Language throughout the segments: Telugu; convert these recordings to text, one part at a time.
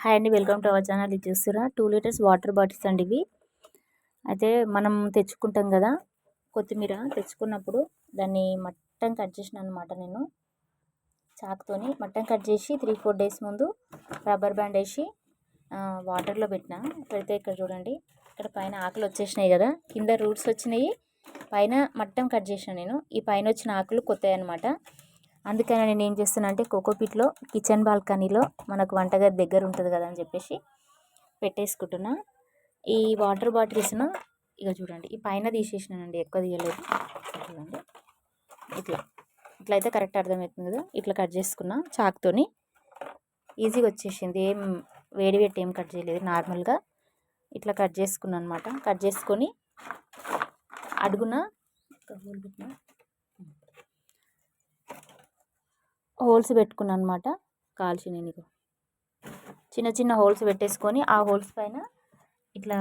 హాయ్ అండి వెల్కమ్ టు అవర్ ఛానల్. ఇది చూస్తురా? టూ లీటర్స్ వాటర్ బాటిల్స్ అండి ఇవి. అయితే మనం తెచ్చుకుంటాం కదా కొత్తిమీర తెచ్చుకున్నప్పుడు దాన్ని మట్టం కట్ చేసిన అనమాట నేను. చాకుతోని మట్టం కట్ చేసి త్రీ ఫోర్ డేస్ ముందు రబ్బర్ బ్యాండ్ వేసి వాటర్లో పెట్టిన. పెడితే ఇక్కడ చూడండి ఇక్కడ పైన ఆకులు వచ్చేసినాయి కదా కింద రూట్స్ వచ్చినాయి. పైన మట్టం కట్ చేసిన నేను. ఈ పైన వచ్చిన ఆకులు కొత్తాయి అనమాట అందుకని నేను ఏం చేస్తున్నా అంటే కోకోపీట్లో కిచెన్ బాల్కనీలో మనకు వంటగది దగ్గర ఉంటుంది కదా అని చెప్పేసి పెట్టేసుకుంటున్నా. ఈ వాటర్ బాటిల్స్ను ఇక చూడండి ఈ పైన తీసేసినానండి ఎక్కువ తీయలేదు. చూడండి. ఇట్లా. ఇట్లా అయితే కరెక్ట్ అర్థమవుతుంది కదా? ఇట్లా కట్ చేసుకున్నా చాక్తోని. ఈజీగా వచ్చేసింది. ఏం వేడి పెట్టి ఏం కట్ చేయలేదు. నార్మల్గా ఇట్లా కట్ చేసుకున్నా అనమాట కట్ చేసుకొని అడుగున హోల్స్ పెట్టుకున్నాను అనమాట కాల్చి నేను చిన్న చిన్న హోల్స్ పెట్టేసుకొని ఆ హోల్స్ పైన ఇట్లా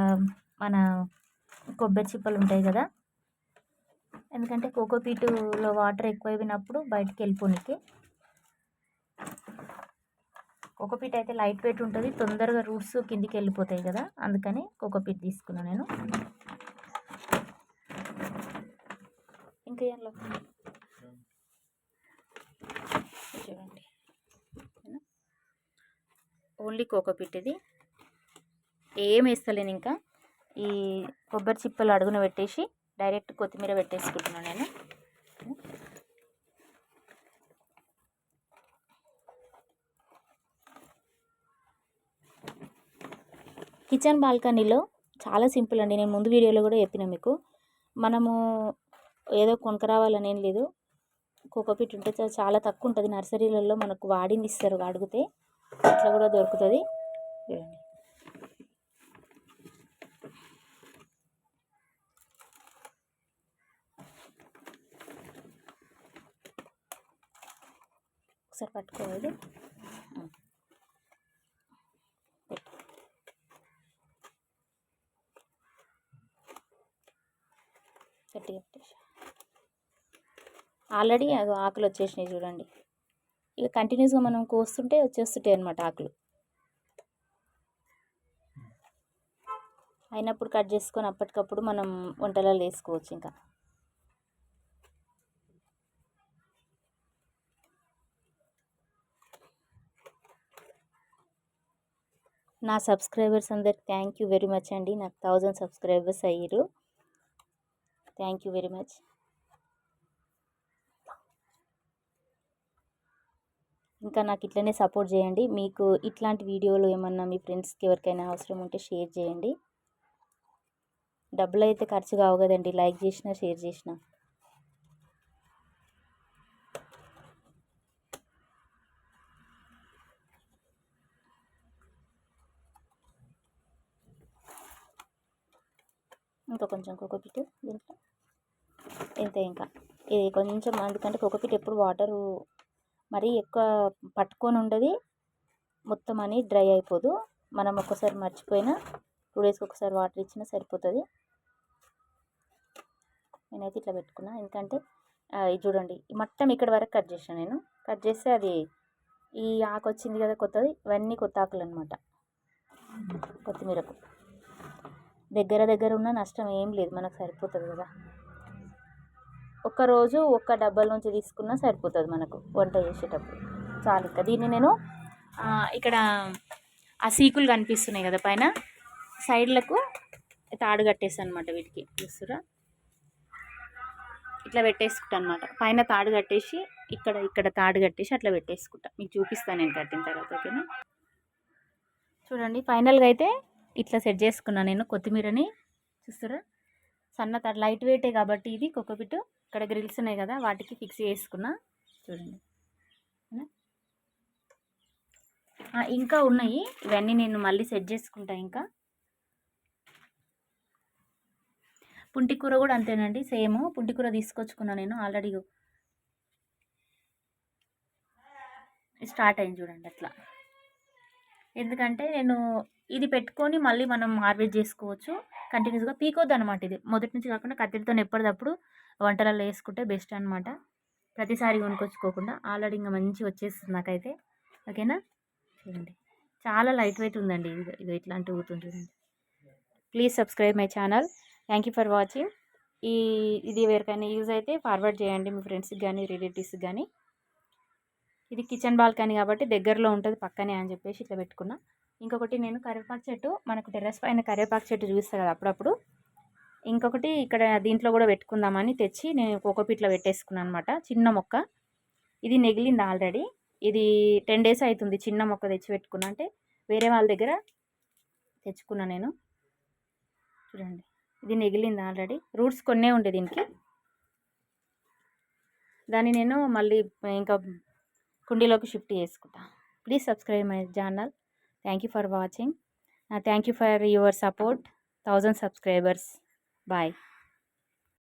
మన కొబ్బరి చిప్పలు ఉంటాయి కదా ఎందుకంటే కోకోపీటులో వాటర్ ఎక్కువైపోయినప్పుడు బయటికి వెళ్ళిపోనికి. కోకోపీట్ అయితే లైట్ వెయిట్ ఉంటుంది తొందరగా రూట్స్ కిందికి వెళ్ళిపోతాయి కదా అందుకని కోకోపీట్ తీసుకున్నాను నేను. ఇంకా చూడండి ఓన్లీ కోకోపిట్ ఇది ఏం వేస్తలేను ఇంకా. ఈ కొబ్బరి చిప్పలు అడుగున పెట్టేసి డైరెక్ట్ కొత్తిమీర పెట్టేసుకుంటున్నాను నేను. కిచెన్ బాల్కనీలో చాలా సింపుల్ అండి. నేను ముందు వీడియోలో కూడా చెప్పిన మీకు. మనము ఏదో కొనుక్కరావాలని ఏం లేదు. కోకోపీట్ ఉంటే చాలా తక్కువ ఉంటుంది. నర్సరీలలో మనకు వాడింది ఇస్తారు అడిగితే. అట్లా కూడా దొరుకుతుంది. చూడండి. ఒకసారి పట్టుకోవాలి. గట్టిగా ఆల్రెడీ అది ఆకులు వచ్చేసినాయి చూడండి. ఇక కంటిన్యూస్గా మనం కోస్తుంటే వచ్చేస్తుంటాయి అనమాట ఆకులు. అయినప్పుడు కట్ చేసుకొని అప్పటికప్పుడు మనం వంటలలో వేసుకోవచ్చు ఇంకా. నా సబ్స్క్రైబర్స్ అందరికి థ్యాంక్ యూ వెరీ మచ్ అండి. నాకు థౌజండ్ సబ్స్క్రైబర్స్ అయ్యారు. థ్యాంక్ యూ వెరీ మచ్ ఇంకా నాకు ఇట్లనే సపోర్ట్ చేయండి. మీకు ఇట్లాంటి వీడియోలు ఏమన్నా మీ ఫ్రెండ్స్కి ఎవరికైనా అవసరం ఉంటే షేర్ చేయండి. డబ్బులు అయితే ఖర్చు కావు కదండి. లైక్ చేసినా షేర్ చేసిన. ఇంకా కొంచెం కోకోపిట్ దీంట్లో. ఇంతే ఇంకా. ఇది కొంచెం ఎందుకంటే కోకోపిట్ ఎప్పుడు వాటరు మరీ ఎక్కువ పట్టుకొని ఉండదు మొత్తం అని డ్రై అయిపోదు. మనం ఒక్కసారి మర్చిపోయినా టూ డేస్కి ఒకసారి వాటర్ ఇచ్చినా సరిపోతుంది. నేనైతే ఇట్లా పెట్టుకున్నా. ఎందుకంటే ఇది చూడండి మొత్తం ఇక్కడ వరకు కట్ చేసాను నేను. కట్ చేస్తే అది ఈ ఆకు వచ్చింది కదా కొత్తది ఇవన్నీ కొత్త ఆకులు అనమాట కొత్తిమీరకు. దగ్గర దగ్గర ఉన్న నష్టం ఏం లేదు. మనకు సరిపోతుంది కదా. ఒకరోజు ఒక్క డబ్బాల నుంచి తీసుకున్నా సరిపోతుంది మనకు వంట చేసేటప్పుడు. చాలు ఇంకా దీన్ని నేను ఇక్కడ ఆ సీకులు కనిపిస్తున్నాయి కదా పైన సైడ్లకు తాడు కట్టేస్తాను అనమాట వీటికి. చూస్తురా? ఇట్లా పెట్టేసుకుంటా అనమాట పైన తాడు కట్టేసి ఇక్కడ ఇక్కడ తాడు కట్టేసి అట్లా పెట్టేసుకుంటా. మీకు చూపిస్తాను నేను కట్టిన తర్వాత ఓకేనా? చూడండి ఫైనల్గా అయితే ఇట్లా సెట్ చేసుకున్నాను నేను కొత్తిమీరని. చూస్తురా? సన్న తాడు లైట్ వెయిటే కాబట్టి ఇది కొక్కపిట్టు. ఇక్కడ గ్రిల్స్ ఉన్నాయి కదా వాటికి ఫిక్స్ చేసుకున్నా చూడండి. ఇంకా ఉన్నాయి. ఇవన్నీ నేను మళ్ళీ సెట్ చేసుకుంటా ఇంకా. పుంటికూర కూడా అంతేనండి సేమ్. పుంటికూర తీసుకొచ్చుకున్నా నేను ఆల్రెడీ స్టార్ట్ అయింది చూడండి అట్లా. ఎందుకంటే నేను ఇది పెట్టుకొని మళ్ళీ మనం హార్వెస్ట్ చేసుకోవచ్చు. కంటిన్యూస్గా పీకొద్దు అనమాట ఇది. మొదటి నుంచి కాకుండా కత్తిరితో ఎప్పటికప్పుడు వంటలలో వేసుకుంటే బెస్ట్ అనమాట ప్రతిసారి కొనుక్కొచ్చుకోకుండా ఆల్రెడీ ఇంకా మంచిగా వచ్చేస్తుంది నాకైతే. ఓకేనా? చూడండి. చాలా లైట్ వెయిట్ ఉందండి. ఇది ఇది ఇట్లాంటి ఊతుంటుంది please subscribe my channel. Thank you for watching. ఈ ఇది ఎవరికైనా యూజ్ అయితే ఫార్వర్డ్ చేయండి మీ ఫ్రెండ్స్కి కానీ రిలేటివ్స్కి కానీ ఇది కిచెన్ బాల్కనీ కాబట్టి దగ్గరలో ఉంటుంది పక్కనే అని చెప్పేసి ఇట్లా పెట్టుకున్నా. ఇంకొకటి నేను కరివేపాకు చెట్టు మనకు టెర్రస్ పైన కరివేపాకు చెట్టు చూస్తాను కదా అప్పుడప్పుడు. ఇంకొకటి ఇక్కడ దీంట్లో కూడా పెట్టుకుందామని తెచ్చి నేను కోకోపీట్లో పెట్టేసుకున్నాను అనమాట చిన్న మొక్క. ఇది నెగిలింది ఆల్రెడీ. ఇది టెన్ డేస్ అవుతుంది చిన్న మొక్క తెచ్చి పెట్టుకున్నా. అంటే వేరే వాళ్ళ దగ్గర తెచ్చుకున్నా నేను. చూడండి ఇది నెగిలింది ఆల్రెడీ. రూట్స్ కొన్నే ఉండే దీనికి. దాన్ని నేను మళ్ళీ ఇంకా కుండీలోకి షిఫ్ట్ చేసుకుంటా. Please subscribe my channel. Thank you for watching. Uh, thank you for your support. 1000 subscribers. Bye.